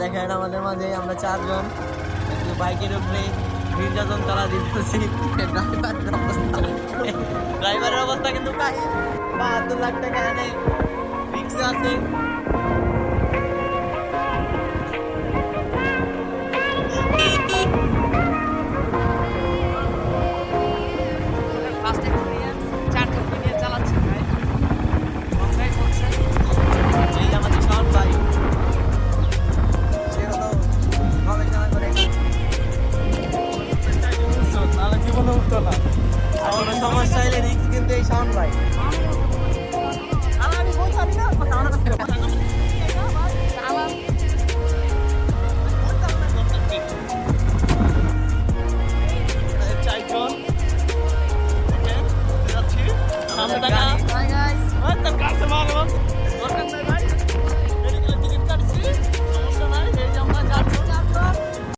দেখেন আমাদের মাঝে আমরা চারজন, একটু বাইকের উপরে নির্যাতন তারা দিতেছি। ড্রাইভারের অবস্থা ড্রাইভারের অবস্থা কিন্তু বাহাত্তর লাখ টাকা এনে রিক্সা আছে। ইনশাল্লাহ আমাদের সবার স্টাইলে রিক্স কিন্তু এই সাউন্ড ভাই আমি না আমার What's up, guys? What's up, guys?